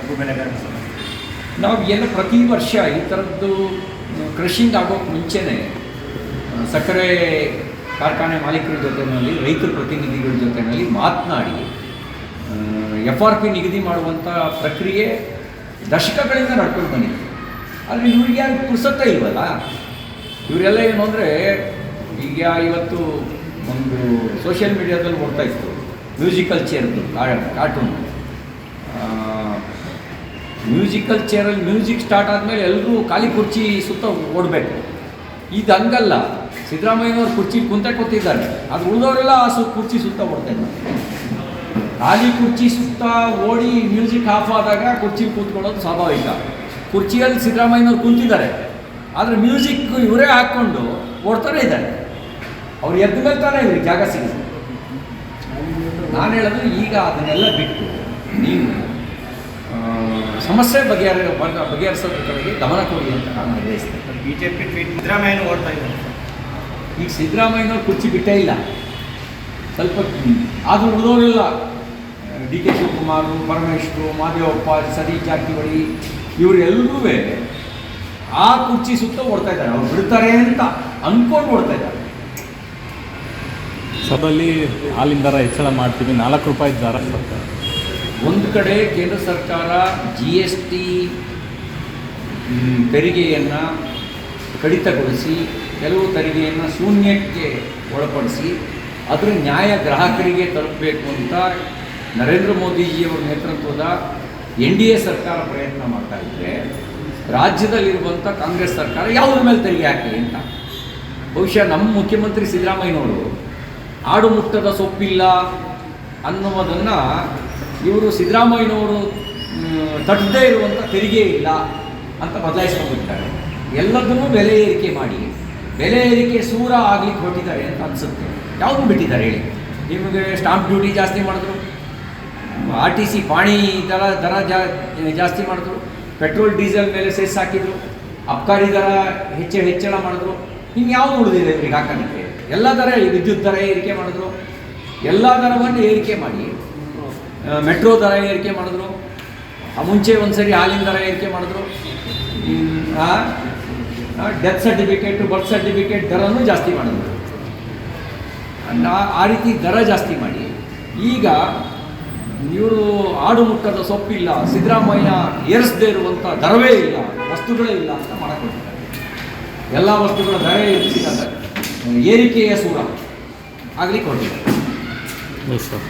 ಕಬ್ಬು ಬೆಳೆಗಾರರ ಸಮಸ್ಯೆ ನಾವು ಎಲ್ಲ ಪ್ರತಿ ವರ್ಷ ಈ ಥರದ್ದು ಕ್ರಷಿಂಗ್ ಆಗೋಕ್ಕೆ ಮುಂಚೆನೇ ಸಕ್ಕರೆ ಕಾರ್ಖಾನೆ ಮಾಲೀಕರ ಜೊತೆಯಲ್ಲಿ ರೈತರ ಪ್ರತಿನಿಧಿಗಳ ಜೊತೆಯಲ್ಲಿ ಮಾತನಾಡಿ ಎಫ್ ಆರ್ ಪಿ ನಿಗದಿ ಮಾಡುವಂಥ ಪ್ರಕ್ರಿಯೆ ದಶಕಗಳಿಂದ ನಡ್ಕೊಂಡು ಬಂದಿದೆ. ಆದರೆ ಇವ್ರಿಗೆ ಯಾರು ಪುರ್ಸತ್ತ ಇಲ್ವಲ್ಲ? ಇವರೆಲ್ಲ ಏನು ಅಂದರೆ, ಈಗ ಇವತ್ತು ಒಂದು ಸೋಷಿಯಲ್ ಮೀಡಿಯಾದಲ್ಲಿ ಓಡ್ತಾ ಇತ್ತು. ಮ್ಯೂಸಿಕಲ್ ಚೇರ್ದು ಕಾರ್ಟೂನ್ ಮ್ಯೂಸಿಕಲ್ ಚೇರಲ್ಲಿ ಮ್ಯೂಸಿಕ್ ಸ್ಟಾರ್ಟ್ ಆದಮೇಲೆ ಎಲ್ಲರೂ ಖಾಲಿ ಕುರ್ಚಿ ಸುತ್ತ ಓಡಬೇಕು. ಇದು ಹಂಗಲ್ಲ. ಸಿದ್ದರಾಮಯ್ಯನವ್ರು ಕುರ್ಚಿ ಕುಂತೆ ಕೂತಿದ್ದಾರೆ. ಅದು ಉಳಿದವರೆಲ್ಲ ಆ ಸು ಕುರ್ಚಿ ಸುತ್ತ ಓಡ್ತಾ ಇದ್ದಾರೆ. ಖಾಲಿ ಕುರ್ಚಿ ಸುತ್ತ ಓಡಿ ಮ್ಯೂಸಿಕ್ ಆಫ್ ಆದಾಗ ಕುರ್ಚಿ ಕೂತ್ಕೊಳ್ಳೋದು ಸ್ವಾಭಾವಿಕ. ಕುರ್ಚಿಯಲ್ಲಿ ಸಿದ್ದರಾಮಯ್ಯನವ್ರು ಕುಂತಿದ್ದಾರೆ. ಆದರೆ ಮ್ಯೂಸಿಕ್ ಇವರೇ ಹಾಕ್ಕೊಂಡು ಓಡ್ತಾನೆ ಇದ್ದಾರೆ. ಅವ್ರು ಎದ್ದ ತಾನೇ ಇವ್ರಿಗೆ ಜಾಗ ಸಿಗುತ್ತೆ ನಾನು ಹೇಳೋದು ಈಗ ಅದನ್ನೆಲ್ಲ ಬಿಟ್ಟು, ನೀವು ಸಮಸ್ಯೆ ಬಗೆಹರ ಬಗೆ- ಬಗೆಹರಿಸೋದ್ರ ಕಡೆಗೆ ಗಮನ ಕೊಡಿ ಅಂತ ನಾನು ನಿರ್ವಹಿಸ್ತೇನೆ ಬಿ ಜೆ ಪಿ ಟ್ವೀಟ್ ಸಿದ್ದರಾಮಯ್ಯನ ಓಡ್ತಾ ಇದ್ದಾರೆ. ಈಗ ಸಿದ್ದರಾಮಯ್ಯನವ್ರು ಕುರ್ಚಿ ಬಿಟ್ಟೇ ಇಲ್ಲ. ಸ್ವಲ್ಪ ಆದರೂ ಉಳಿದವರೆಲ್ಲ ಡಿ ಕೆ ಶಿವಕುಮಾರ್ ಪರಮೇಶ್ವರು ಮಾದೇವಪ್ಪ ಸರಿ ಜಾರಕಿಹೊಳಿ ಇವರೆಲ್ಲರೂ ಆ ಕುರ್ಚಿ ಸುತ್ತ ಓಡ್ತಾ ಇದ್ದಾರೆ. ಅವ್ರು ಬಿಡ್ತಾರೆ ಅಂತ ಅಂದ್ಕೊಂಡು ಓಡ್ತಾ ಇದ್ದಾರೆ. ಸಭೆಯಲ್ಲಿ ಹಾಲಿನ ದರ ಹೆಚ್ಚಳ ಮಾಡ್ತೀವಿ. ನಾಲ್ಕು ರೂಪಾಯಿ ದರ ಸರ್ಕಾರ. ಒಂದು ಕಡೆ ಕೇಂದ್ರ ಸರ್ಕಾರ ಜಿ ಎಸ್ ಟಿ ತೆರಿಗೆಯನ್ನು ಕಡಿತಗೊಳಿಸಿ, ಕೆಲವು ತೆರಿಗೆಯನ್ನು ಶೂನ್ಯಕ್ಕೆ ಒಳಪಡಿಸಿ, ಅದರ ನ್ಯಾಯ ಗ್ರಾಹಕರಿಗೆ ತಲುಪಬೇಕು ಅಂತ ನರೇಂದ್ರ ಮೋದಿಜಿಯವರ ನೇತೃತ್ವದ ಎನ್ ಡಿ ಎ ಸರ್ಕಾರ ಪ್ರಯತ್ನ ಮಾಡ್ತಾ ಇದ್ದರೆ ರಾಜ್ಯದಲ್ಲಿರುವಂಥ ಕಾಂಗ್ರೆಸ್ ಸರ್ಕಾರ ಯಾವುದ್ರ ಮೇಲೆ ತೆರಿಗೆ ಹಾಕಲಿ ಅಂತ. ಬಹುಶಃ ನಮ್ಮ ಮುಖ್ಯಮಂತ್ರಿ ಸಿದ್ದರಾಮಯ್ಯನವರು ಆಡು ಮುಟ್ಟದ ಸೊಪ್ಪಿಲ್ಲ ಅನ್ನುವುದನ್ನು ಇವರು ಸಿದ್ದರಾಮಯ್ಯನವರು ತಟ್ಟದೇ ಇರುವಂಥ ತೆರಿಗೆ ಇಲ್ಲ ಅಂತ ಬದಲಾಯಿಸ್ಕೊಂಡ್ಬಿಟ್ಟಿದ್ದಾರೆ ಎಲ್ಲದನ್ನೂ ಬೆಲೆ ಏರಿಕೆ ಮಾಡಿ. ಬೆಲೆ ಏರಿಕೆ ಸೂರ ಆಗ್ಲಿಕ್ಕೆ ಹೊರಟಿದ್ದಾರೆ ಅಂತ ಅನಿಸುತ್ತೆ. ಯಾವುದು ಬಿಟ್ಟಿದ್ದಾರೆ ಹೇಳಿ? ನಿಮಗೆ ಸ್ಟಾಂಪ್ ಡ್ಯೂಟಿ ಜಾಸ್ತಿ ಮಾಡಿದ್ರು? ಆರ್ ಟಿ ಸಿ ಪಾಣಿ ದರ ದರ ಜಾಸ್ತಿ ಮಾಡಿದ್ರು? ಪೆಟ್ರೋಲ್ ಡೀಸೆಲ್ ಮೇಲೆ ಸೆಸ್ ಹಾಕಿದ್ರು? ಅಬ್ಕಾರಿ ದರ ಹೆಚ್ಚು ಹೆಚ್ಚಳ ಮಾಡಿದ್ರು? ಹಿಂಗೆ ಯಾವುದು ಉಳಿದಿದೆ ಇವ್ರಿಗೆ ಹಾಕೋದಕ್ಕೆ ಎಲ್ಲ ದರ, ವಿದ್ಯುತ್ ದರ ಏರಿಕೆ ಮಾಡಿದ್ರು? ಎಲ್ಲ ದರವನ್ನು ಏರಿಕೆ ಮಾಡಿ. ಮೆಟ್ರೋ ದರ ಏರಿಕೆ ಮಾಡಿದ್ರು. ಮುಂಚೆ ಒಂದು ಸರಿ ಹಾಲಿನ ದರ ಏರಿಕೆ ಮಾಡಿದ್ರು. ಡೆತ್ ಸರ್ಟಿಫಿಕೇಟು, ಬರ್ತ್ ಸರ್ಟಿಫಿಕೇಟ್ ದರನೂ ಜಾಸ್ತಿ ಮಾಡಿದ್ರು. ಆ ರೀತಿ ದರ ಜಾಸ್ತಿ ಮಾಡಿ. ಈಗ ಇವರು ಆಡು ಮುಟ್ಟದ ಸೊಪ್ಪಿಲ್ಲ, ಸಿದ್ದರಾಮಯ್ಯ ಏರಿಸದೇ ಇರುವಂಥ ದರವೇ ಇಲ್ಲ, ವಸ್ತುಗಳೇ ಇಲ್ಲ ಅಂತ ಮಾಡಿಕೊಂಡಿದ್ದಾರೆ ಎಲ್ಲ ವಸ್ತುಗಳ ದರ ಏರಿಸಿದ ಏರಿಕೆಯ ಸೂರ ಆಗಲಿ ಸರ್